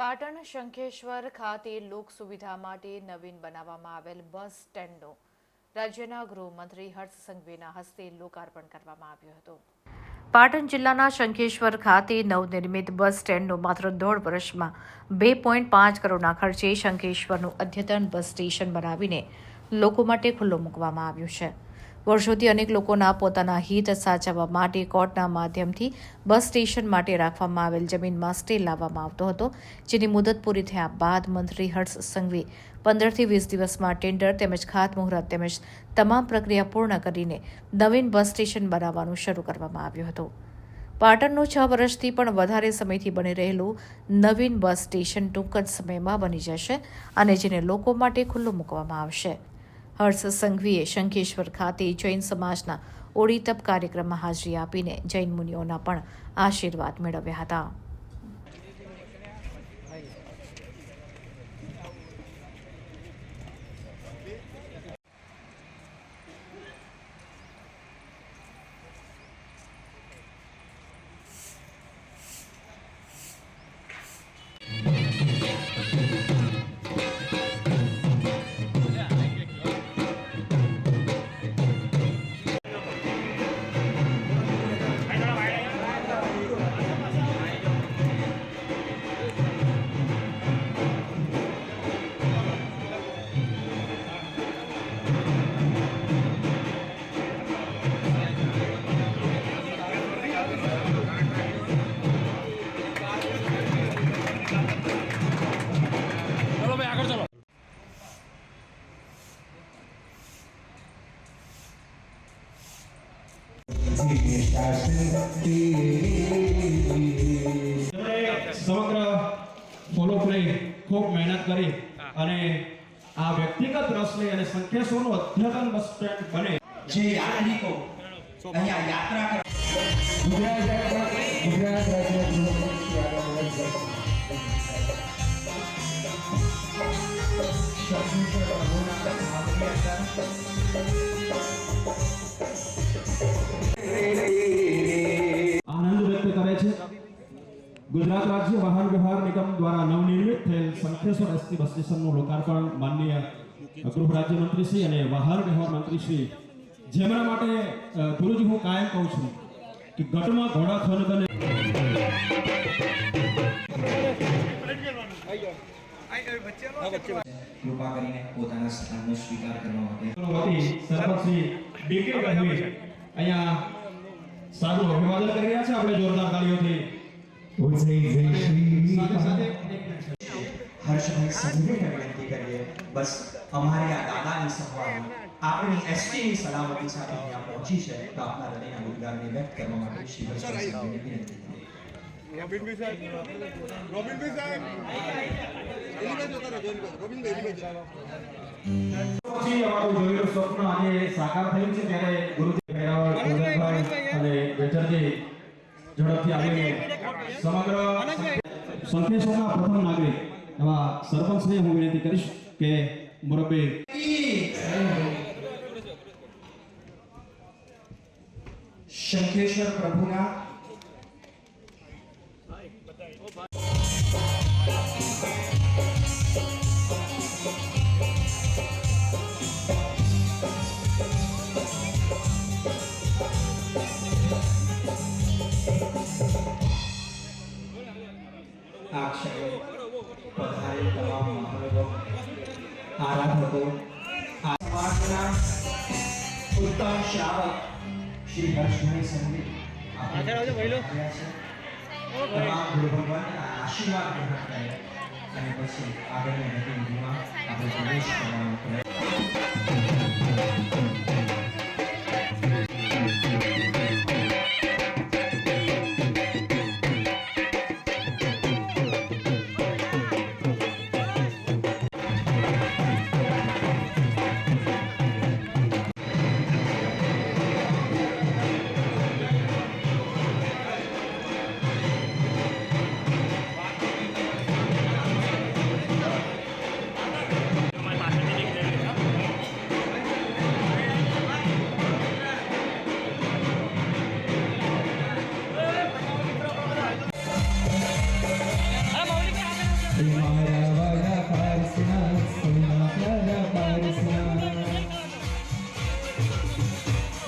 પાટણ શંખેશ્વર ખાતે લોક સુવિધા માટે નવીન બનાવવામાં આવેલ બસ સ્ટેન્ડનું રાજ્યના ગૃહમંત્રી હર્ષ સંઘવીના હસ્તે લોકાર્પણ કરવામાં આવ્યું હતું. પાટણ જિલ્લાના શંખેશ્વર ખાતે નવનિર્મિત બસ સ્ટેન્ડનું માત્ર દોઢ વર્ષમાં બે પોઈન્ટ પાંચ કરોડના ખર્ચે શંખેશ્વરનું અદ્યતન બસ સ્ટેશન બનાવીને લોકો માટે ખુલ્લું મૂકવામાં આવ્યું છે. વર્ષોથી અનેક લોકોના પોતાના હિત સાચવવા માટે કોર્ટના માધ્યમથી બસ સ્ટેશન માટે રાખવામાં આવેલ જમીનમાં સ્ટે લાવવામાં આવતો હતો, જેની મુદત પૂરી થયા બાદ મંત્રી હર્ષ સંઘવી પંદરથી વીસ દિવસમાં ટેન્ડર તેમજ ખાતમુહૂર્ત તેમજ તમામ પ્રક્રિયા પૂર્ણ કરીને નવીન બસ સ્ટેશન બનાવવાનું શરૂ કરવામાં આવ્યું હતું. પાટણનું છ વર્ષથી પણ વધારે સમયથી બની રહેલું નવીન બસ સ્ટેશન ટૂંક જ સમયમાં બની જશે અને જેને લોકો માટે ખુલ્લું મૂકવામાં આવશે. હર્ષ સંઘવીએ શંખેશ્વર ખાતે જૈન સમાજના ઓળીતપ કાર્યક્રમમાં હાજરી આપીને જૈન મુનિઓના પણ આશીર્વાદ મેળવ્યા હતા. અને આ વ્યક્તિગત રસ લઈ અને સંકેશ્વરનું અધ્યતન બસ સ્ટેન્ડ બને. જે યાત્રિકો અહીંયા યાત્રા કરે. ગુજરાત રાજ્ય ગુજરાત રાજ્ય ગુજરાત રાજ્ય વાહન વ્યવહાર નિગમ દ્વારા નવનિર્મિત થયેલ સંખેશ્વર એસટી બસ સ્ટેશનનું લોકાર્પણ માનનીય ગૃહ રાજ્યમંત્રી શ્રી અને વાહન વ્યવહાર મંત્રી શ્રી. જેમના માટે ગુરુજી હું કાયમ કહું છું કે ગઢમાં ઘોડા થન બને. કૃપા કરીને પોતાના સ્થાનનો સ્વીકાર કરવા માટે. સરપંચ શ્રી ડીકે ગઢવી અહીંયા સારું અભિવાદન કરી રહ્યા છે આપણે જોરદાર તાળીઓથી સાથે સાથે હર્ષભાઈ સંઘવીને વિનંતી કરીએ બસ અમારી આ દાદાની સભામાં આપણી એસટીની સલામતી સાથે અહીંયા પહોંચી છે તો આપના હૃદયના ઉદ્ગારને વ્યક્ત કરવા માટે શ્રી હર્ષભાઈ સંઘવીને વિનંતી કરીએ પછી અમારું જોયેલું સ્વપ્ન આજે સાકાર થયું છે ત્યારે ગુરુજી ભૈરવ, અને બેચરજી ઝડપથી આવીને સમગ્ર સંખેશ્વરના પ્રથમ નાગરિક એવા સરપંચને હું વિનંતી કરીશ કે મુરબ્બી શંખેશ્વર પ્રભુના સમાજના ઉત્તમ શ્રી હર્ષભાઈ. તમામ ગુરુ ભગવાનના આશીર્વાદ ગ્રહણ અને પછી આગળની ગતિવિધિમાં આપણે પ્રયત્ન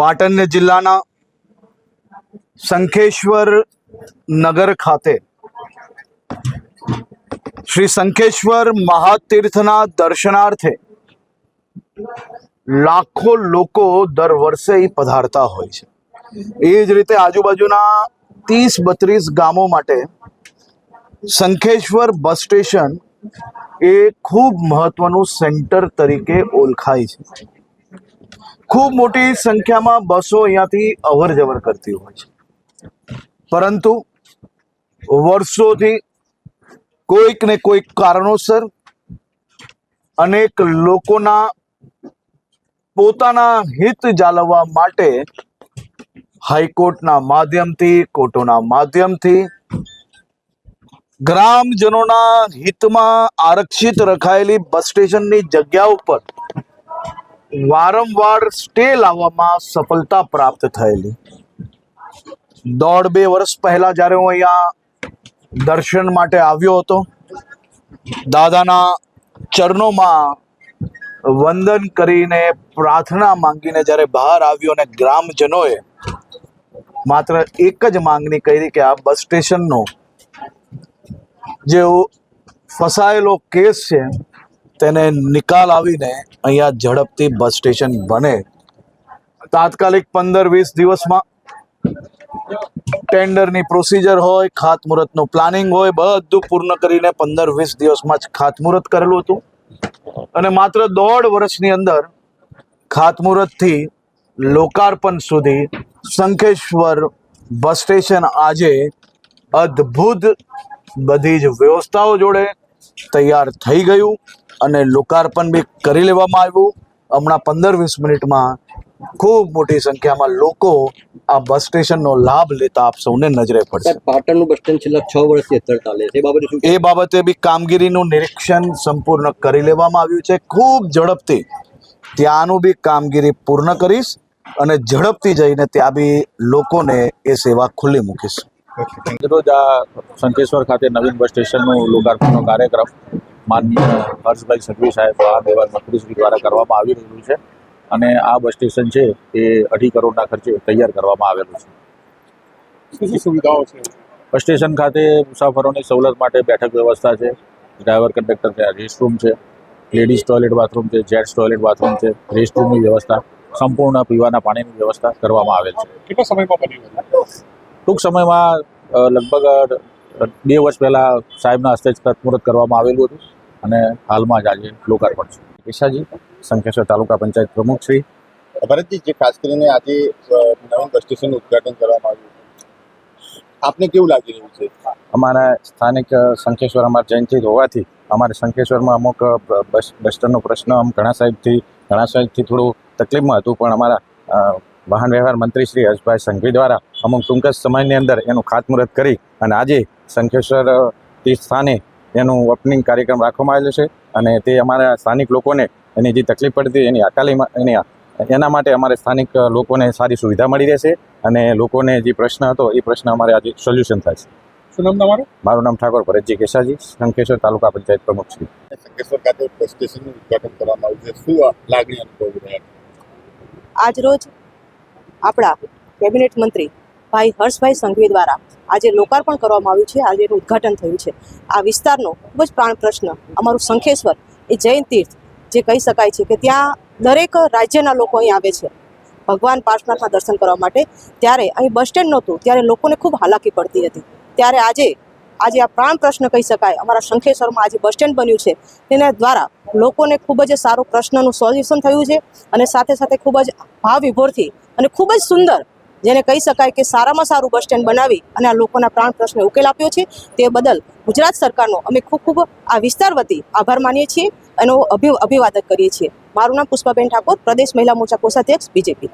પાટણ જિલ્લાના શંખેશ્વર નગર ખાતે શ્રી શંખેશ્વર મહાતીર્થના દર્શનાર્થે લાખો લોકો દર વર્ષે પધારતા હોય છે. એ જ રીતે આજુબાજુના ત્રીસ બત્રીસ ગામો માટે શંખેશ્વર બસ સ્ટેશન એ ખૂબ મહત્વનું સેન્ટર તરીકે ઓળખાય છે. ખૂબ મોટી સંખ્યામાં બસો અહીંયાથી અવર જવર કરતી હોય છે. પરંતુ વર્ષોથી કોઈક ને કોઈક કારણોસર અનેક લોકોના પોતાના હિત જાળવવા માટે હાઈકોર્ટના માધ્યમથી, કોર્ટોના માધ્યમથી ગ્રામજનોના હિતમાં આરક્ષિત રખાયેલી બસ સ્ટેશનની જગ્યા ઉપર વારંવાર સ્ટે લાવવામાં સફળતા પ્રાપ્ત થયેલી. દોઢ બે વર્ષ પહેલા જ્યારે હું અહીંયા દર્શન માટે આવ્યો હતો, દાદાના ચરણોમાં વંદન કરીને પ્રાર્થના માંગીને જ્યારે બહાર આવ્યો અને ગ્રામજનોએ માત્ર એક જ માંગણી કરી કે આ બસ સ્ટેશનનો જે ફસાયેલો કેસ છે તેને નિકાલ આવીને અહીંયા ઝડપથી બસ સ્ટેશન બને. તાત્કાલિક પંદર વીસ દિવસમાં ટેન્ડરની પ્રોસિજર હોય, ખાતમુહૂર્તનું પ્લાનિંગ હોય, બધું પૂર્ણ કરીને પંદર વીસ દિવસમાં જ ખાતમુહૂર્ત કરેલું હતું. અને માત્ર દોઢ વર્ષની અંદર ખાતમુહૂર્તથી લોકાર્પણ સુધી શંખેશ્વર બસ સ્ટેશન આજે અદ્ભુત બધી જ વ્યવસ્થાઓ જોડે તૈયાર થઈ ગયું. અને લોકાર્પણ બી કરી લેવામાં આવ્યું. હમણાં પંદર વીસ મિનિટમાં ખૂબ મોટી સંખ્યામાં લોકો આ બસ સ્ટેશનનો લાભ લેતા આપ સૌને નજરે પડશે. પાટણનું બસ સ્ટેન્ડ છેલ્લા છ વર્ષથી અત્યારે ચાલે છે. એ બાબતે શું એ બાબતે બી કામગીરીનું નિરીક્ષણ સંપૂર્ણ કરી લેવામાં આવ્યું છે. ખૂબ ઝડપથી ત્યાંનું બી કામગીરી પૂર્ણ કરીશ અને ઝડપથી જઈને ત્યાં બી લોકોને એ સેવા ખુલ્લી મૂકીશ. રોજ આ શંકેશ્વર ખાતે નવીન બસ સ્ટેશનનું લોકાર્પણનો કાર્યક્રમ માનનીય હર્ષભાઈ સંઘવી સાહેબ આ વ્યવહાર મંત્રીશ્રી દ્વારા કરવામાં આવી રહ્યું છે અને આ બસ સ્ટેશન છે એ અઢી કરોડના ખર્ચે તૈયાર કરવામાં આવેલું છે. સુવિધાઓ છે? બસ સ્ટેશન ખાતે મુસાફરોની સવલત માટે બેઠક વ્યવસ્થા છે ડ્રાઈવર કંડક્ટર ત્યાં રેસ્ટરૂમ છે લેડીઝ ટોયલેટ બાથરૂમ છે જેન્ટ્સ ટોયલેટ બાથરૂમ છે રેસ્ટરૂમની વ્યવસ્થા સંપૂર્ણ પીવાના પાણીની વ્યવસ્થા કરવામાં આવેલ છે. કેટલા સમયમાં બની ટૂંક સમયમાં લગભગ બે વર્ષ પહેલાં સાહેબના હસ્તે જ ખાતમુહૂર્ત કરવામાં આવેલું હતું અને હાલમાં જ આજે લોકાર્પણ છે. ઈશાજી શંખેશ્વર તાલુકા પંચાયત પ્રમુખ શ્રી. ભરતજી જે ખાસ કરીને આજે નવીન બસ સ્ટેશનનું ઉદઘાટન કરવામાં આવ્યું આપને કેવું લાગી રહ્યું છે? અમારા સ્થાનિક અ, શંખેશ્વર અમારા જયંતિ હોવાથી અમારે શંખેશ્વરમાં અમુક બસ બસ સ્ટેન્ડનો પ્રશ્ન આમ ઘણા સાહેબથી ઘણા સાહેબથી થોડું તકલીફમાં હતું પણ અમારા વાહન વ્યવહાર મંત્રી શ્રી હર્ષભાઈ સંઘવી દ્વારા અમુક ટૂંક જ સમયની અંદર એનું ખાતમુહૂર્ત કરી અને આજે શંખેશ્વર તીર્થ સ્થાને એનું ઓપનિંગ કાર્યક્રમ રાખવામાં આવેલો છે અને તે અમારા સ્થાનિક લોકોને એની જે તકલીફ પડતી એની અકાલીમાં એની એના માટે અમારે સ્થાનિક લોકોને સારી સુવિધા મળી રહેશે અને લોકોને જે પ્રશ્ન હતો એ પ્રશ્ન અમારે આજે સોલ્યુશન થાય છે. શું નામ તમારું? મારું નામ ઠાકોર ભરતજી કેશાજી શંકેશ્વર તાલુકા પંચાયત પ્રમુખ શ્રી શંકેશ્વર ખાતે બસ સ્ટેશનનું ઉદઘાટન કરવામાં આવ્યું છે. શું લાગણી અનુભવી રહ્યા? આજરોજ આપણા કેબિનેટ મંત્રી ભાઈ હર્ષભાઈ સંઘવી દ્વારા આજે લોકાર્પણ કરવામાં આવ્યું છે. આજે એનું ઉદ્ઘાટન થયું છે. આ વિસ્તારનો ખૂબ જ પ્રાણ પ્રશ્ન, અમારું શંખેશ્વર એ જૈન તીર્થ, જે કહી શકાય છે કે ત્યાં દરેક રાજ્યના લોકો અહીં આવે છે. ભગવાન પાર્શનાથના દર્શન કરવા માટે. ત્યારે અહીં બસ સ્ટેન્ડ નહોતું, ત્યારે લોકોને ખૂબ હાલાકી પડતી હતી. ત્યારે આજે આજે આ પ્રાણ પ્રશ્ન કહી શકાય, અમારા શંખેશ્વરમાં આજે બસ સ્ટેન્ડ બન્યું છે. તેના દ્વારા લોકોને ખૂબ જ સારું પ્રશ્નનું સોલ્યુશન થયું છે અને સાથે સાથે ખૂબ જ ભાવ વિભોરથી અને ખૂબ જ સુંદર જેને કહી શકાય કે સારામાં સારું બસ સ્ટેન્ડ બનાવી અને આ લોકોના પ્રાણ પ્રશ્ને ઉકેલ આપ્યો છે, તે બદલ ગુજરાત સરકારનો અમે ખૂબ ખૂબ આ વિસ્તાર વતી આભાર માનીએ છીએ અને અભિ અભિવાદન કરીએ છીએ. મારું નામ પુષ્પાબેન ઠાકોર, પ્રદેશ મહિલા મોરચા કોષાધ્યક્ષ, બીજેપી.